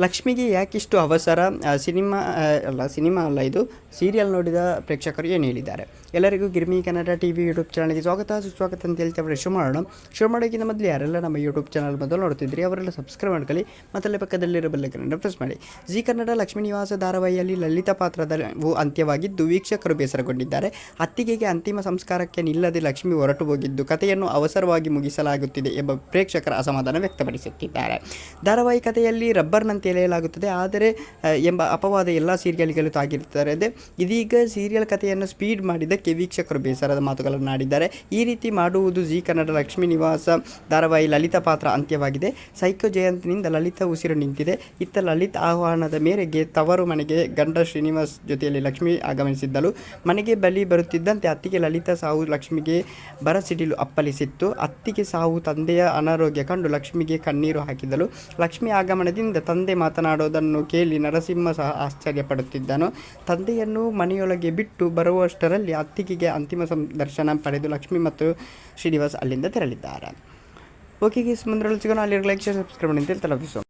ಲಕ್ಷ್ಮಿಗೆ ಯಾಕಿಷ್ಟು ಅವಸರ ಸಿನಿಮಾ ಅಲ್ಲ ಸಿನಿಮಾ ಅಲ್ಲ ಇದು, ಸೀರಿಯಲ್ ನೋಡಿದ ಪ್ರೇಕ್ಷಕರು ಏನು ಹೇಳಿದ್ದಾರೆ? ಎಲ್ಲರಿಗೂ ಗಿರ್ಮಿ ಕನ್ನಡ ಟಿ ವಿ ಯೂಟ್ಯೂಬ್ ಚಾನಲ್ಗೆ ಸ್ವಾಗತ, ಸುಸ್ವಾಗತ ಅಂತ ಹೇಳ್ತೇವೆ ಶುರು ಮಾಡೋಣ ಶುರು ಮಾಡೋಕ್ಕಿಂತ ಮೊದಲು ಯಾರೆಲ್ಲ ನಮ್ಮ ಯೂಟ್ಯೂಬ್ ಚಾನಲ್ ಮೊದಲು ನೋಡ್ತಿದ್ರಿ ಅವರೆಲ್ಲ ಸಬ್ಸ್ಕ್ರೈಬ್ ಮಾಡ್ಕೊಳ್ಳಿ, ಮತ್ತಲ್ಲೇ ಪಕ್ಕದಲ್ಲಿರೋ ಬೆಲ್ಲಕ್ಕನ್ನು ಪ್ರೆಸ್ ಮಾಡಿ. ಜಿ ಕನ್ನಡ ಲಕ್ಷ್ಮೀ ನಿವಾಸ ಧಾರಾವಾಹಿಯಲ್ಲಿ ಲಲಿತಾ ಪಾತ್ರದ ಅಂತ್ಯವಾಗಿದ್ದು, ವೀಕ್ಷಕರು ಬೇಸರಗೊಂಡಿದ್ದಾರೆ. ಅತ್ತಿಗೆಗೆ ಅಂತಿಮ ಸಂಸ್ಕಾರಕ್ಕೆ ನಿಲ್ಲದೆ ಲಕ್ಷ್ಮಿ ಹೊರಟು ಹೋಗಿದ್ದು, ಕಥೆಯನ್ನು ಅವಸರವಾಗಿ ಮುಗಿಸಲಾಗುತ್ತಿದೆ ಎಂಬ ಪ್ರೇಕ್ಷಕರ ಅಸಮಾಧಾನ ವ್ಯಕ್ತಪಡಿಸುತ್ತಿದ್ದಾರೆ. ಧಾರಾವಾಹಿ ಕಥೆಯಲ್ಲಿ ರಬ್ಬರ್ನಂತೆ ಎಳೆಯಲಾಗುತ್ತದೆ ಆದರೆ ಎಂಬ ಅಪವಾದ ಎಲ್ಲ ಸೀರಿಯಲ್ಗಳು ತಾಗಿರುತ್ತಾರೆ ಇದೀಗ ಸೀರಿಯಲ್ ಕಥೆಯನ್ನು ಸ್ಪೀಡ್ ಮಾಡಿದ್ದಕ್ಕೆ ವೀಕ್ಷಕರು ಬೇಸರದ ಮಾತುಗಳನ್ನು ಆಡಿದ್ದಾರೆ. ಈ ರೀತಿ ಮಾಡುವುದು ಜಿ ಕನ್ನಡ ಲಕ್ಷ್ಮೀ ನಿವಾಸ, ಧಾರಾವಾಹಿ ಲಲಿತ ಪಾತ್ರ ಅಂತ್ಯವಾಗಿದೆ. ಸೈಕೋ ಜಯಂತಿನಿಂದ ಲಲಿತ ಉಸಿರು ನಿಂತಿದೆ. ಇತ್ತ ಲಲಿತ ಆಹ್ವಾನದ ಮೇರೆಗೆ ತವರು ಮನೆಗೆ ಗಂಡ ಶ್ರೀನಿವಾಸ್ ಜೊತೆಯಲ್ಲಿ ಲಕ್ಷ್ಮಿ ಆಗಮಿಸಿದ್ದಳು. ಮನೆಗೆ ಬಲಿ ಬರುತ್ತಿದ್ದಂತೆ ಅತ್ತಿಗೆ ಲಲಿತಾ ಸಾವು ಲಕ್ಷ್ಮಿಗೆ ಬರಸಿಡಿಲು ಅಪ್ಪಳಿಸಿತ್ತು. ಅತ್ತಿಗೆ ಸಾವು ತಂದೆಯ ಅನಾರೋಗ್ಯ ಕಂಡು ಲಕ್ಷ್ಮಿಗೆ ಕಣ್ಣೀರು ಹಾಕಿದಳು ಲಕ್ಷ್ಮಿ ಆಗಮನದಿಂದ ತಂದೆ ಮಾತನಾಡೋದನ್ನು ಕೇಳಿ ನರಸಿಂಹ ಸಹ ಆಶ್ಚರ್ಯಪಡುತ್ತಿದ್ದನು. ತಂದೆಯನ್ನು ಮನೆಯೊಳಗೆ ಬಿಟ್ಟು ಬರುವಷ್ಟರಲ್ಲಿ ಅತ್ತಿಗೆಗೆ ಅಂತಿಮ ಸಂದರ್ಶನ ಪಡೆದು ಲಕ್ಷ್ಮಿ ಮತ್ತು ಶ್ರೀನಿವಾಸ್ ಅಲ್ಲಿಂದ ತೆರಳಿದ್ದಾರೆ. ಓಕೆ ಗೀಸ್ ಮುಂದ್ರಲ್ಲಿ ಸಿಗೋಣ, ಅಲ್ಲಿ ಲೈಕ್ ಶೇರ್ ಸಬ್ಸ್ಕ್ರೈಬ್ ಮಾಡಿ ಅಂತ